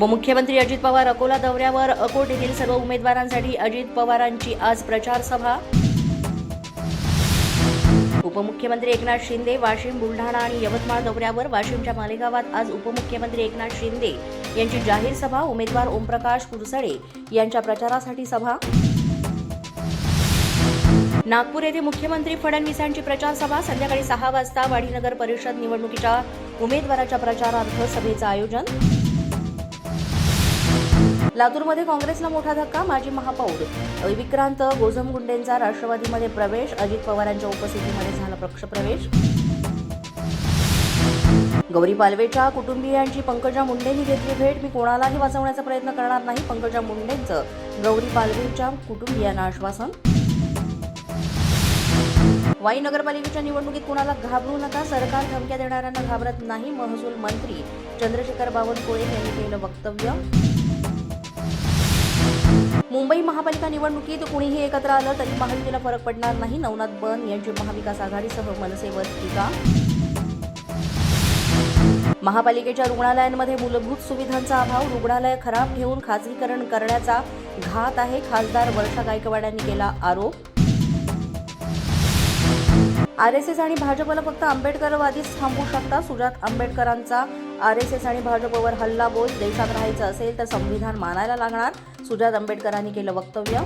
उपमुख्यमंत्री अजित पवार अकोला दौऱ्यावर अकोट येथील सर्व उमेदवारांसाठी अजित पवारांची आज प्रचार सभा. उपमुख्यमंत्री एकनाथ शिंदे वाशिम बुलढाणा आणि यवतमाळ दौऱ्यावर वाशिमच्या मालेगावात आज उपमुख्यमंत्री एकनाथ शिंदे यांची जाहीर सभा. उमेदवार ओमप्रकाश कुरसडे यांच्या प्रचारासाठी सभा. नागपूर येथे मुख्यमंत्री फडणवीसांची प्रचार सभा. संध्याकाळी सहा वाजता वाढीनगर परिषद निवडणुकीच्या उमेदवाराच्या प्रचारार्थ सभेचं आयोजन. लातूरमध्ये काँग्रेसला मोठा धक्का माजी महापौर विक्रांत गोजमगुंडेंचा राष्ट्रवादीमध्ये प्रवेश अजित पवारांच्या उपस्थितीमध्ये झाला पक्षप्रवेश. गौरी पालवेच्या कुटुंबियांची पंकजा मुंडेंनी घेतली भेट. मी कोणालाही वाचवण्याचा प्रयत्न करणार नाही पंकजा मुंडेंचं गौरी पालवेच्या कुटुंबियांना आश्वासन. वाई नगरपालिकेच्या निवडणुकीत कुणाला घाबरू नका सरकार धमक्या देणाऱ्यांना घाबरत नाही महसूल मंत्री चंद्रशेखर बावनकुळे यांनी केलं वक्तव्य. मुंबई महापालिका निवडणुकीत कुणीही एकत्र आलं तरी महायुतीला फरक पडणार नाही. नवनाथ बन यांची महाविकास आघाडीसह मनसेवर टीका. महापालिकेच्या रुग्णालयांमध्ये मूलभूत सुविधांचा अभाव रुग्णालय खराब घेऊन खाजगीकरण करण्याचा घात आहे. खासदार वर्षा गायकवाड यांनी केला आरोप. आर एस एस आणि भाजपला फक्त आंबेडकरवादीच थांबवू शकता. सुजात आंबेडकरांचा आर एस एस आणि भाजपवर हल्ला बोल देशात राहायचं असेल तर संविधान मानायला लागणार. सुजात आंबेडकरांनी केलं वक्तव्य.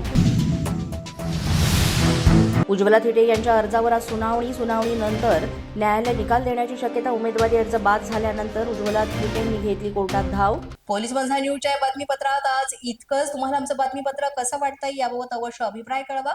उज्ज्वला थिटे यांच्या अर्जावर आज सुनावणी. सुनावणीनंतर न्यायालय निकाल देण्याची शक्यता उमेदवारी अर्ज बाद झाल्यानंतर उज्ज्वला थिटेंनी घेतली कोर्टात धाव. पोलीस बंधा न्यूजच्या बातमीपत्रात आज इतकंच. तुम्हाला आमचं बातमीपत्र कसं वाटतंय याबाबत अवश्य अभिप्राय कळवा.